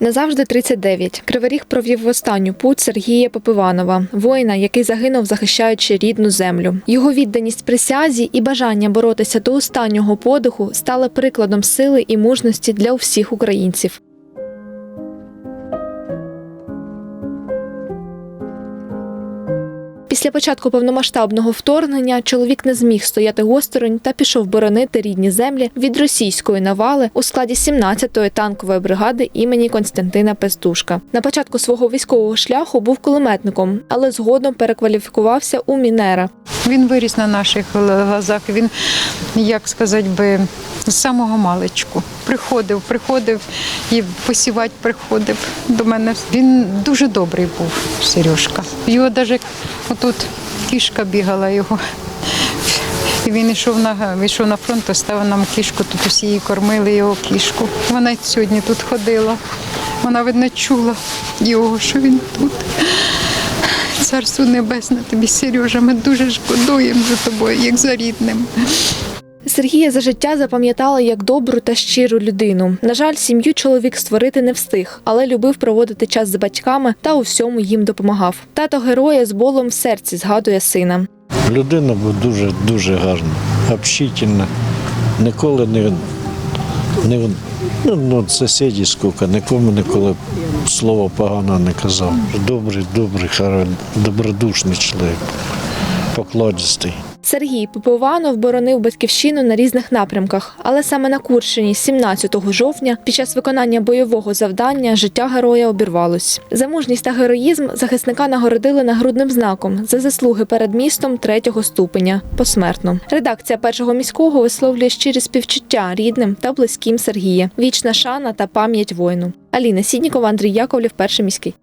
Назавжди 39. Кривий Ріг провів в останню путь Сергія Попиванова, воїна, який загинув, захищаючи рідну землю. Його відданість присязі і бажання боротися до останнього подиху стали прикладом сили і мужності для всіх українців. Після початку повномасштабного вторгнення чоловік не зміг стояти осторонь та пішов боронити рідні землі від російської навали у складі 17-ї танкової бригади імені Константина Пестушка. На початку свого військового шляху був кулеметником, але згодом перекваліфікувався у мінера. Він виріс на наших глазах. Він, як сказати би, з самого маличку. Приходив, приходив і посівати приходив до мене. Він дуже добрий був, Сережка. Його навіть отут кішка бігала його. І він йшов на йшов на фронт, поставив нам кішку, тут усі її кормили його кішку. Вона сьогодні тут ходила. Вона, видно, чула його, що він тут. Царство небесне тобі, Сережа, ми дуже шкодуємо за тобою, як за рідним. Сергія за життя запам'ятали як добру та щиру людину. На жаль, сім'ю чоловік створити не встиг, але любив проводити час з батьками та у всьому їм допомагав. Тато героя з болем в серці згадує сина. Людина була дуже дуже гарна, общительна. Ніколи не, не ну, сусіді скільки, нікому ніколи слова погано не казав. Добрий, добрий, добродушний чоловік, покладистий. Сергій Попованов боронив батьківщину на різних напрямках, але саме на Курщині 17 жовтня під час виконання бойового завдання життя героя обірвалось. За мужність та героїзм захисника нагородили нагрудним знаком за заслуги перед містом третього ступеня посмертно. Редакція першого міського висловлює щирі співчуття рідним та близьким Сергія. Вічна шана та пам'ять воїну. Аліна Сіднікова, Андрій Яковлів, перший міський.